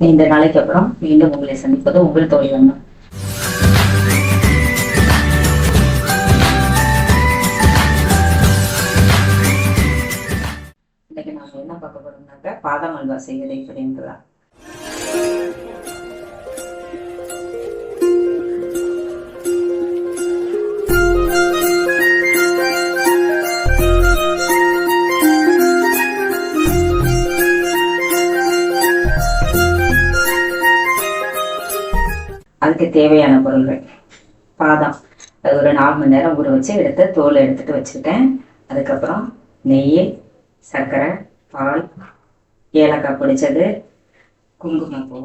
நீண்ட நாளைக்கு அப்புறம் மீண்டும் உங்களை சந்திப்பது உங்கள் தோழி வண்ணா இன்னைக்கு நாம என்ன பார்க்க போறோம்னாக்க பாதாம் அல்வா செய்வது எப்படின்றதா அதுக்கு தேவையான பொருள்கள். பாதாம். அது ஒரு நாலு மணி நேரம் ஊற வச்சு எடுத்து தோலை எடுத்துட்டு வச்சுக்கிட்டேன். அதுக்கப்புறம் நெய் சர்க்கரை பால் ஏலக்காய் பொடிச்சது குங்குமப்பூ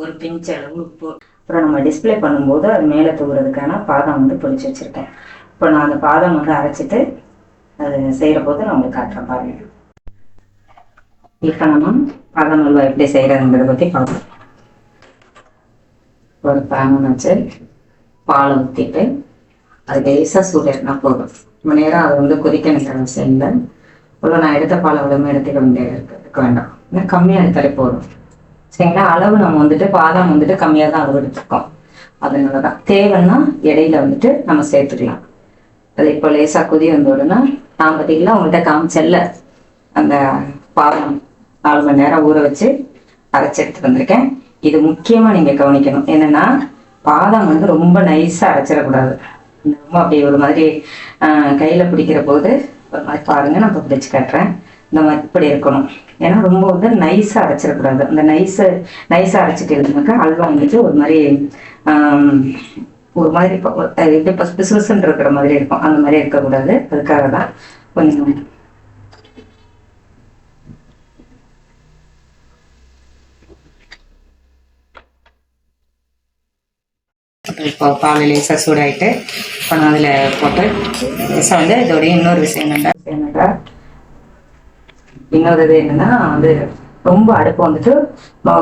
ஒரு பிஞ்ச் அளவு உப்பு. அப்புறம் நம்ம டிஸ்ப்ளே பண்ணும்போது அது மேலே தூவுறதுக்கான பாதாம் வந்து பொடிச்சு வச்சுருக்கேன். இப்போ நான் அந்த பாதாம் வந்து அரைச்சிட்டு அது செய்கிற போது நான் உங்களுக்கு காட்டுறேன் பாருங்க. இப்போ நம்ம பாதாம் அல்வா எப்படி செய்கிறதுங்கிறத பற்றி பார்ப்போம். ஒரு பேன் வச்சு பாலை ஊற்றிட்டு அது லேசாக சூடாட்டினா போதும். ரொம்ப நேரம் அது வந்து கொதிக்கணுங்கிற அவசியம் இல்லை. இவ்வளோ நான் எடுத்த பால் அவ்வளோமே எடுத்துக்க வேண்டிய இருக்க. வேண்டாம். இன்னும் கம்மியாக எடுத்தாலே போதும். சரிங்களா அளவு நம்ம வந்துட்டு பாதாம் வந்துட்டு கம்மியாக தான் அளவு எடுத்துருக்கோம். அதனால தான் தேவைன்னா இடையில வந்துட்டு நம்ம சேர்த்துக்கலாம். அது இப்போ லேசாக கொதி வந்த நான் பார்த்தீங்கன்னா உங்கள்கிட்ட காமிச்சல்ல அந்த பாதாம் நாலு மணி நேரம் ஊற வச்சு அரைச்சி எடுத்து வந்திருக்கேன். இது முக்கியமா நீங்க கவனிக்கணும். என்னன்னா பாதாம் வந்து ரொம்ப நைஸா அரைச்சிடக்கூடாது. ரொம்ப அப்படியே ஒரு மாதிரி கையில பிடிக்கிற போது ஒரு மாதிரி பாருங்க நான் இப்போ பிடிச்சு கட்டுறேன். இந்த மாதிரி இப்படி இருக்கணும். ஏன்னா ரொம்ப வந்து நைஸா அரைச்சிடக்கூடாது. அந்த நைஸு நைஸா அரைச்சிட்டு இருந்தாக்கா அல்வா வந்துட்டு ஒரு மாதிரி ஒரு மாதிரி இப்போ அது எப்படி பசு பிசுபிசுன்னு இருக்கிற மாதிரி இருக்கும். அந்த மாதிரி இருக்கக்கூடாது. அதுக்காக தான் கொஞ்சம் இப்போ பால் லேசாக சூடாயிட்டு இப்போ நான் அதில் போட்டு லேசாக வந்து இதோடைய இன்னொரு விஷயம் என்னென்னா என்னடா இன்னொரு இது என்னன்னா வந்து ரொம்ப அடுப்பு வந்துட்டு ம-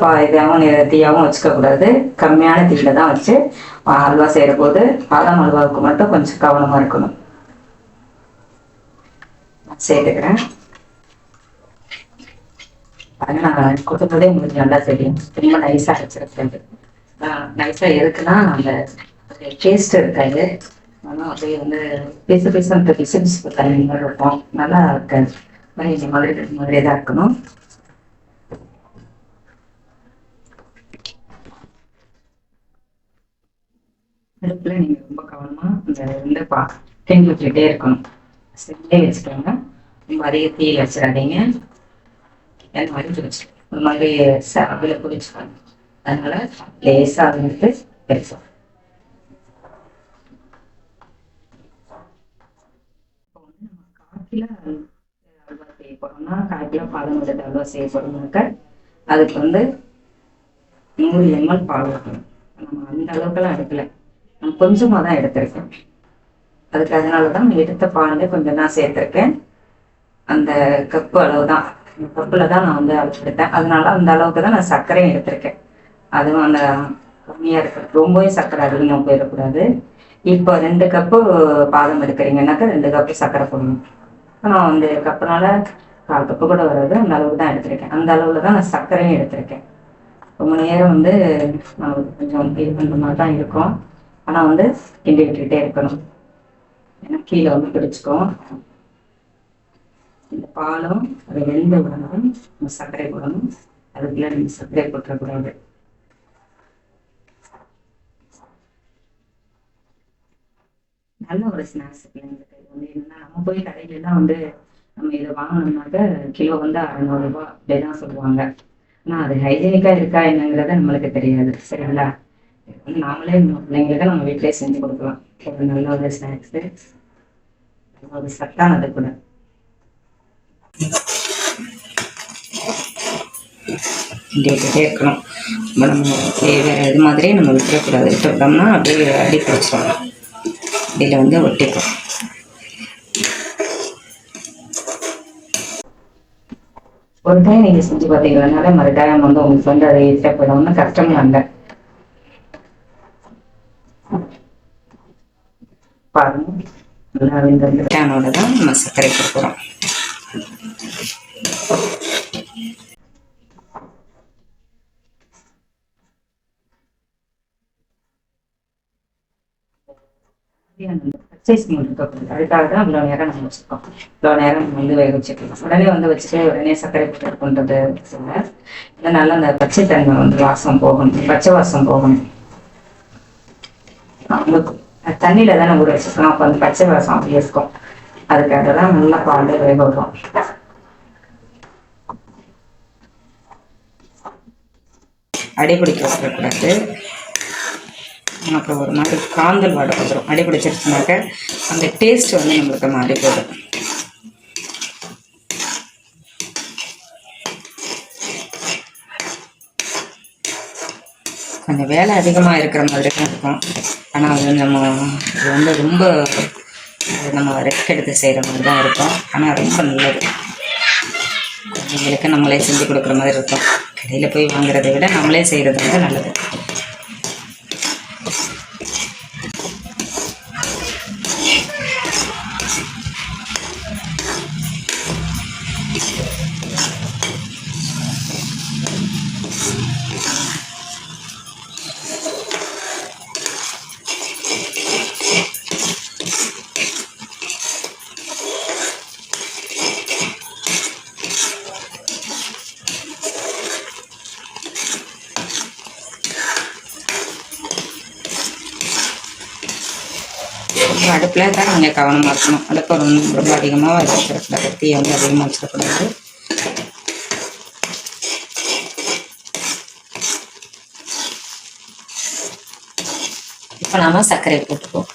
பா இதாகவும் தீயாகவும் வச்சுக்கக்கூடாது. கம்மியான தீயில தான் வச்சு அல்வா செய்யற போது பாதாம் அல்வாவுக்கு மட்டும் கொஞ்சம் கவனமா இருக்கணும். சேர்த்துக்கிறேன். அது நான் கொடுத்ததே உங்களுக்கு நல்லா தெரியும். ரொம்ப நைஸாக வச்சிருக்கேன். நைஸா எதுக்குன்னா அந்த டேஸ்ட் இருக்காது. ஆனால் அப்படியே வந்து பேச பேச அந்த பிசு தண்ணி மாதிரி இருக்கும். நல்லா இருக்காது இந்த மாதிரி இந்த மாதிரியே தான் இருக்கணும். அடுப்புல நீங்க ரொம்ப கவனமா இந்த வந்து பா தேங்கி விட்டுட்டே இருக்கணும். சிம்லே வச்சுக்கோங்க. ரொம்ப அதிக தீயில் வச்சிடாதீங்க. அந்த மாதிரி வச்சு ஒரு மாதிரி சாப்பிட பிடிச்சிக்கோங்க. அதனால லேசாக வந்துட்டு பெருசா காக்கில நம்ம அல்வா செய்ய போறோம்னா கிலோ பாதம் முதல் அல்வா செய்ய போறோம்னாக்க அதுக்கு வந்து நூறு எம்எல் பால் ஊற்றணும். நம்ம அந்த அளவுக்குலாம் எடுக்கல. நான் கொஞ்சமாக தான் எடுத்திருக்கேன் அதுக்கு அதனால தான் எடுத்த பால் கொஞ்சம் தான் சேர்த்துருக்கேன். அந்த கப்பு அளவு தான் கப்பில் தான் நான் வந்து அளவு எடுத்தேன். அதனால அந்த அளவுக்கு தான் நான் சர்க்கரையும் எடுத்திருக்கேன். அதுவும் அந்த கம்மியாக இருக்கிறது. ரொம்பவும் சர்க்கரை அதிகமாக போயிடக்கூடாது. இப்போ ரெண்டு கப்பு பாதம் எடுக்கிறீங்கன்னாக்கா ரெண்டு கப்பு சர்க்கரை போடணும். நான் வந்து கப்புனால கால் கப்பு கூட வராது. அந்த அளவுக்கு தான் எடுத்திருக்கேன். அந்த அளவில் தான் நான் சர்க்கரையும் எடுத்திருக்கேன். ரொம்ப நேரம் வந்து நான் கொஞ்சம் இது பண்ணுற மாதிரி தான் இருக்கும். ஆனால் வந்து கிண்டி விட்டுக்கிட்டே இருக்கணும். ஏன்னா கீழே வந்து பிடிச்சிக்கும். இந்த பாலும் அது வெந்து விடணும் சர்க்கரை போடணும். அதுக்குள்ள நீங்கள் சர்க்கரை போட்டுறக்கூடாது. நல்ல ஒரு ஸ்நாக்ஸ் பிள்ளைங்களுக்கு இது வந்து என்னன்னா நம்ம போய் கடையில தான் வந்து நம்ம இதை வாங்கணும்னாக்க கிலோ வந்து அறநூறுபா அப்படிதான் சொல்லுவாங்க. ஆனா அது ஹைஜீனிக்கா இருக்கா என்னங்கிறத நம்மளுக்கு தெரியாது. சரிங்களா? இது வந்து நாமளே நம்ம பிள்ளைங்களுக்கு நம்ம வீட்டிலேயே செஞ்சு கொடுக்கலாம். ஒரு நல்ல ஒரு ஸ்நாக்ஸு ஒரு சத்தானது கூட. கிண்டிக்கிட்டே இருக்கணும். நம்ம நம்ம வேறு இது மாதிரி நம்ம விட்டுறக்கூடாது. விட்டு விட்டோம்னா அப்படியே அடி பிடிச்சிடணும் இதில் வந்து ஒட்டிக்கும் ஒரு டைம் நீங்க செஞ்சு பார்த்தீங்கன்னால மறு டைம் வந்து உங்களுக்கு வந்து அதை ஈஸியாக ஒன்றும் கஷ்டமே இல்லை. பாருங்க. நல்லா இந்த தான் நம்ம சர்க்கரை கொடுக்குறோம். பர்ச்சேஸ் இருக்கக்கூடாது அதுக்காக தான் இவ்வளோ நேரம் நம்ம வச்சுருக்கோம் இவ்வளோ நேரம் நம்ம வந்து வேக வச்சுக்கலாம் உடனே வந்து வச்சுட்டு உடனே சர்க்கரை போட்டு பண்ணுறது இல்லை இதனால அந்த பச்சை தன்மை வந்து வாசம் போகணும் பச்சை வாசம் போகணும் தண்ணியில தானே ஊற வச்சுருக்கோம் அப்போ அந்த பச்சை வாசம் அப்படியே இருக்கும் அதுக்காக தான் நல்லா பால் வேக விடுறோம் அடிபிடிக்க விட்டுறக்கூடாது அப்புறம் ஒரு மாதிரி காந்தல் வாடை வந்துடும் அடிபிடிச்சிருச்சுனாக்க அந்த டேஸ்ட் வந்து நம்மளுக்கு மாறி போயிடும் கொஞ்சம் வேலை அதிகமாக இருக்கிற மாதிரி தான் இருக்கும். ஆனால் அது நம்ம இது வந்து ரொம்ப நம்ம ரெஸ்ட் எடுத்து செய்கிற மாதிரி தான் இருக்கும். ஆனால் ரொம்ப நல்லது. குழந்தைங்களுக்கு நம்மளே செஞ்சு கொடுக்குற மாதிரி இருக்கும். கடையில் போய் வாங்குறதை விட நம்மளே செய்கிறது வந்து நல்லது. அடுப்பில் தான் நீங்கள் கவனமாக இருக்கணும். அடுப்பை ரொம்ப ரொம்ப அதிகமாக வச்சிடக்கூடாது தீயை வந்து அதிகமாக வச்சிடக்கூடாது. இப்போ நாம் சர்க்கரை போட்டுக்குவோம்.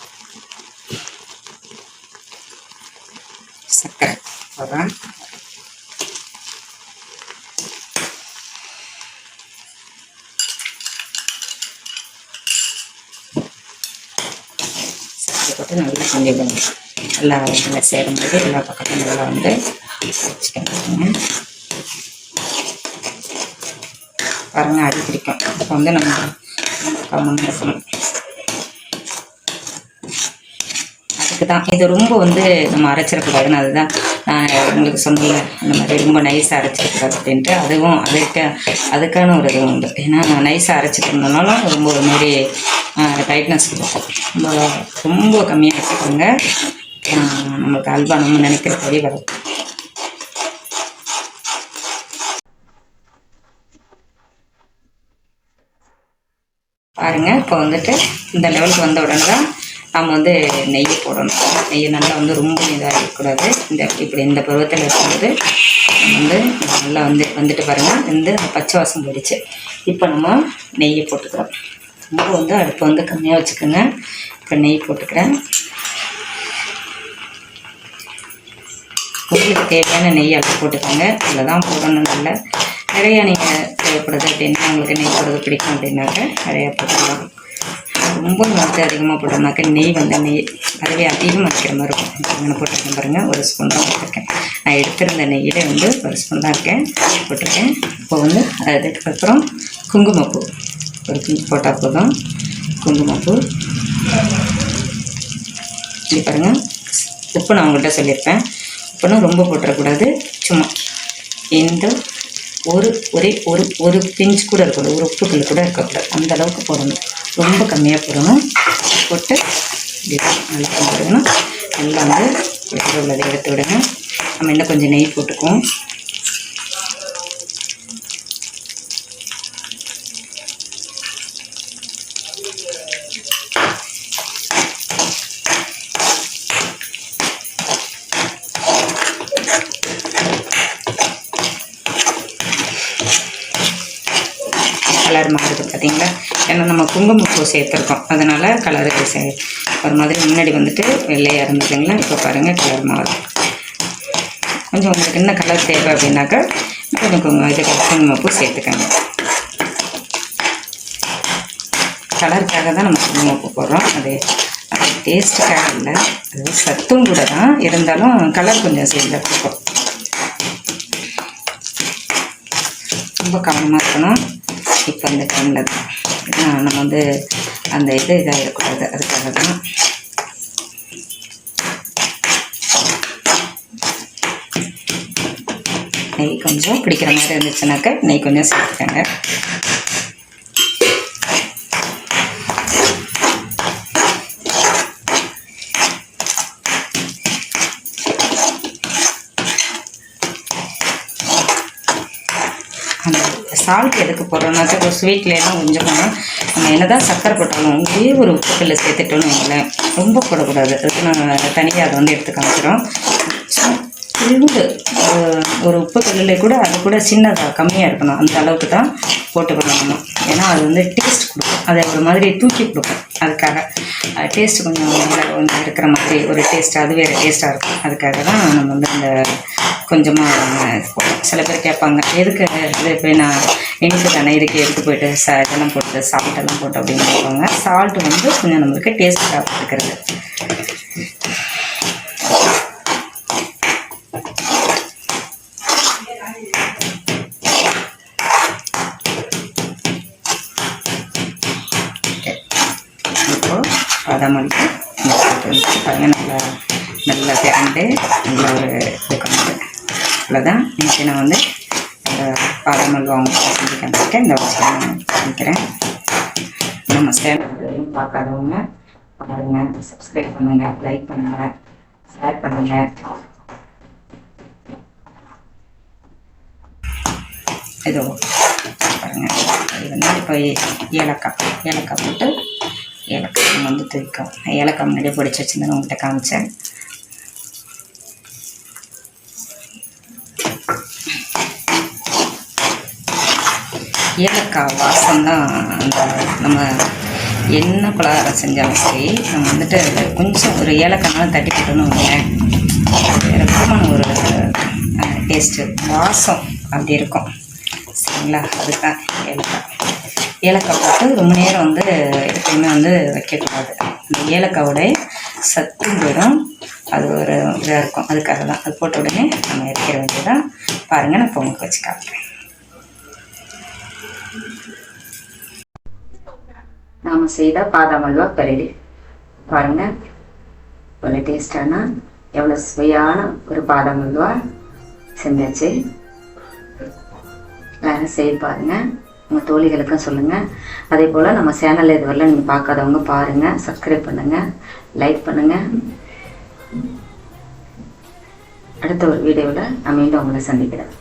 சர்க்கரை. போடுறேன் சர்க்கரை போட்டு நல்லா கிண்டிவிடணும் நல்லா சேரும்போது எல்லா பக்கத்தும் நல்லா வந்து பாருங்க அடி பிடிக்கும். இப்போ வந்து நம்ம கவனம் இருக்கணும் அதுக்கு தான் இது ரொம்ப வந்து நம்ம அரைச்சிடக்கூடாதுன்னு அதுதான் நான் உங்களுக்கு சொன்னல இந்த மாதிரி ரொம்ப நைஸாக அரைச்சிடக்கூடாது அப்படின்ட்டு. அதுவும் அதுக்கு அதுக்கான ஒரு இது உண்டு. ஏன்னா நைஸாக அரைச்சிட்டோம்னாலும் ரொம்ப ஒரு மாதிரி டைட்னஸ் இருக்கும் ரொம்ப ரொம்ப கம்மியாக வச்சுக்கோங்க. நம்மளுக்கு அல்வா நம்ம நினைக்கிற படி வரும். பாருங்க இப்போ வந்துட்டு இந்த லெவலுக்கு வந்த உடனே தான் நம்ம வந்து நெய் போடணும். நெய் நல்லா வந்து ரொம்ப இதாக இருக்கக்கூடாது இந்த இப்படி இந்த பருவத்தில் இருக்கும்போது வந்து நல்லா வந்து வந்துட்டு பாருங்கள் வந்து பச்சை வாசம் போயிடுச்சு. இப்போ நம்ம நெய்யை போட்டுக்கிறோம். ரொம்ப வந்து அடுப்பை வந்து கம்மியாக வச்சுக்கோங்க. இப்போ நெய் போட்டுக்கிறேன். உங்களுக்கு தேவையான நெய் அளவு போட்டுக்கோங்க. அதில் தான் போடணும் நல்ல நிறையா நீங்கள் தேவைப்படுது அப்படின்னா உங்களுக்கு நெய் போடுறது பிடிக்கும் அப்படின்னாக்க நிறையா போட்டுக்கலாம். ரொம்ப வந்து அதிகமாக போட்டோம்னாக்க நெய் வந்து நெய் அதுவே அதிகமாக வைக்கிற மாதிரி இருக்கும். நான் போட்டிருக்கேன் பாருங்கள் ஒரு ஸ்பூன் தான் போட்டிருக்கேன். நான் எடுத்திருந்த நெய்யில் வந்து ஒரு ஸ்பூன் தான் இருக்கேன். போட்டிருக்கேன். இப்போ வந்து அதுக்கப்புறம் குங்குமப்பூ. ஒரு பிஞ்சு போட்டால் போதும் குங்குமப்பூ. இப்படி பாருங்கள் உப்பு நான் உங்கள்கிட்ட சொல்லியிருப்பேன். உப்புனா ரொம்ப போட்டுறக்கூடாது. சும்மா. இந்த ஒரு ஒரே ஒரு ஒரு பிஞ்ச் கூட இருக்கக்கூடாது. ஒரு உப்புக்குள்ள கூட இருக்கக்கூடாது. அந்த அளவுக்கு போடணும். ரொம்ப கம்மியாக போடணும். போட்டு நல்லா கொண்டு விடணும் நல்லா வந்து உள்ளதை எடுத்து விடுங்க. நம்ம இன்னும் கொஞ்சம் நெய் போட்டுக்குவோம். கலர் மாறுது பார்த்தீங்களா ஏன்னா நம்ம குங்குமப்பூ சேர்த்துருக்கோம். அதனால் கலரு சே ஒரு மாதிரி முன்னாடி வந்துட்டு வெள்ளையாக இருந்ததுங்களா இப்போ பாருங்கள் கலர் மாறுது. கொஞ்சம் உங்களுக்கு என்ன கலர் தேவை அப்படின்னாக்கா கொஞ்சம் குங்குமம் இது குங்குமப்பூ சேர்த்துக்கோங்க. கலருக்காக தான் நம்ம குங்குமப்பூ போடுறோம். அது அது டேஸ்ட்டுக்காக இல்லை. அது சத்தும் கூட தான். இருந்தாலும் கலர் கொஞ்சம் சேர்ந்து கொடுக்கும் ரொம்ப கவனமாக இருக்கணும். இப்போ அந்த டைமில் தான். ஏன்னா நம்ம வந்து அந்த இது இதாகிடக்கூடாது அதுக்காக தான் நெய் கொஞ்சம் பிடிக்கிற மாதிரி இருந்துச்சுனாக்க நெய் கொஞ்சம் சேர்த்துக்கங்க. சால்ட் எதுக்கு போடுறோம்னாக்கா இப்போ ஸ்வீட்லேலாம் கொஞ்சம் நம்ம என்ன தான் சக்கரை போட்டாலும் ஒரே ஒரு உப்புக்கல்ல சேர்த்துட்டோம்னு வைங்களேன் ரொம்ப போடக்கூடாது. அதுக்கு நாங்கள் தனியாக அதை வந்து எடுத்து காமிச்சிடும் சிறிது ஒரு- ஒரு உப்பு கல்லில் கூட அது கூட சின்னதாக கம்மியாக இருக்கணும். அந்த அளவுக்கு தான் போட்டுக்கணும் நம்ம ஏன்னா அது வந்து டேஸ்ட் கொடுக்கும். அதை ஒரு மாதிரி தூக்கி கொடுக்கும் அதுக்காக. டேஸ்ட் கொஞ்சம் நல்லா கொஞ்சம் இருக்கிற மாதிரி ஒரு டேஸ்ட் அது வேறு டேஸ்ட்டாக இருக்கும். அதுக்காக தான் நம்ம வந்து அந்த கொஞ்சமாக சில பேர் கேட்பாங்க எதுக்கு இது போய் நான் இனிப்பு தானே? இதுக்கு எடுத்து போயிட்டு ச இதெல்லாம் போட்டு சால்ட்டெல்லாம் போட்டு அப்படின்னு கேட்பாங்க. சால்ட் வந்து கொஞ்சம் நம்மளுக்கு டேஸ்ட்டாக இருக்கிறது இப்போ பதமளிக்கு பாருங்க நல்லா நல்லா திரண்டு நல்ல ஒரு இது கொண்டு அவ்வளோதான் இன்றைக்கி நான் வந்து பாதாமல் வாங்க செஞ்சு காமிச்சிருக்கேன் இந்த வச்சு நான் காமிக்கிறேன் நம்ம சேனல் பார்க்காதவங்க பாருங்க. சப்ஸ்கிரைப் பண்ணுங்க லைக் பண்ணுங்க ஷேர் பண்ணுங்க. இதோ பாருங்க. இது வந்து இப்போ ஏலக்காய். ஏலக்காய் போட்டு ஏலக்காய் நம்ம வந்து தூக்கம் ஏலக்காய் முன்னாடியே பிடிச்சி வச்சுருந்தேன். உங்கள்கிட்ட காமிச்சேன். ஏலக்காய் வாசம் தான் அந்த நம்ம என்ன பலகாரம் செஞ்சாலும் சரி நம்ம வந்துட்டு கொஞ்சம் ஒரு ஏலக்காய்னாலும் தட்டி போட்டோன்னு வைங்களேன். ரொம்பமான ஒரு டேஸ்ட்டு வாசம் அப்படி இருக்கும். சரிங்களா? அதுதான் ஏலக்காய். ஏலக்காய் போட்டு ரொம்ப நேரம் வந்து எப்பயுமே வந்து வைக்கக்கூடாது. அந்த ஏலக்காவோட சத்தும் போயிடும் அது ஒரு இதாக இருக்கும். அதுக்காக தான் அது போட்ட உடனே நம்ம இறக்கிற வேண்டியதான் பாருங்கள் நான் பொங்கல் வச்சு காட்டுறேன். நாம செய்த பாதாம் அல்வா ரெடி பாருங்க இவ்வளோ டேஸ்டான எவ்வளோ சுவையான ஒரு பாதாம் அல்வா செஞ்சாச்சு. எல்லாரும் செய்து பாருங்க. உங்கள் தோழிகளுக்கும் சொல்லுங்க. அதே போல் நம்ம சேனலில் இதுவரை நீங்கள் பார்க்காதவங்க பாருங்க. சப்ஸ்கிரைப் பண்ணுங்க. லைக் பண்ணுங்க. அடுத்த ஒரு வீடியோவில் நான் மீண்டும் உங்களை சந்திக்கிறேன்.